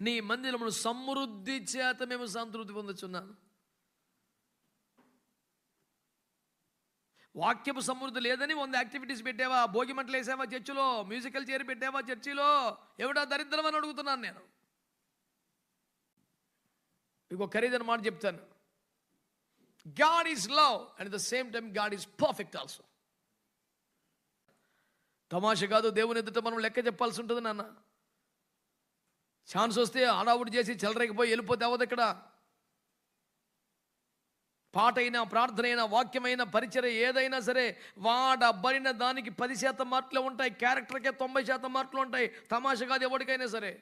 నీ మందిరమును సమృద్ధి చేత మేము సంతృప్తి పొందుచున్నాను వాక్యపు సమృద్ధి లేదని వంద యాక్టివిటీస్ పెట్టావా? భోగి మంటలు వేసావా చర్చిలో? మ్యూజికల్ చైర్ పెట్టావా చర్చిలో? ఎవడా దరిద్రం అని అడుగుతున్నాను నేను. ఇంకో ఖరీదైన మాట చెప్తాను. God is love and the same time God is perfect also తమాష కాదు దేవుని ఎదుట మనం లెక్క చెప్పాల్సి ఉంటుంది నాన్న. ఛాన్స్ వస్తే అడావుడు చేసి చెలరేకపోయి వెళ్ళిపోతే అవ్వదు ఇక్కడ. పాటైనా ప్రార్థన అయినా వాక్యమైన పరిచయం ఏదైనా సరే వాడబడిన దానికి పది శాతం మార్కులు ఉంటాయి క్యారెక్టర్కే తొంభై శాతం మార్కులు ఉంటాయి తమాష కాదు ఎవరికైనా సరే.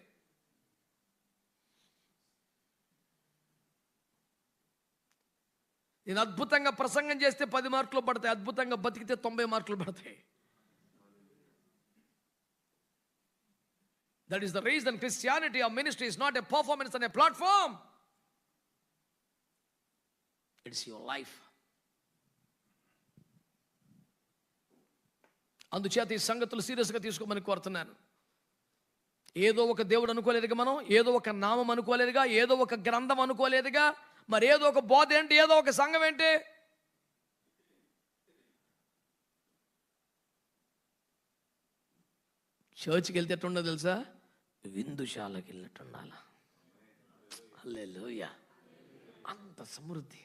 నేను అద్భుతంగా ప్రసంగం చేస్తే పది మార్కులు పడతాయి అద్భుతంగా బతికితే తొంభై మార్కులు పడతాయి. That is the reason Christianity of ministry is not a performance అనే ప్లాట్ఫామ్ ఇట్స్ యువర్ లైఫ్ అందుచేత ఈ సంగతులు సీరియస్గా తీసుకోమని కోరుతున్నాను. ఏదో ఒక దేవుడు అనుకోలేదుగా మనం ఏదో ఒక నామం అనుకోలేదుగా ఏదో ఒక గ్రంథం అనుకోలేదుగా మరి ఏదో ఒక బోధ ఏంటి ఏదో ఒక సంఘం ఏంటి? చర్చ్కి వెళ్తే ఎట్టుండో తెలుసా? విందుశాలకు వెళ్ళినట్టు ఉండాలా? అంత సమృద్ధి.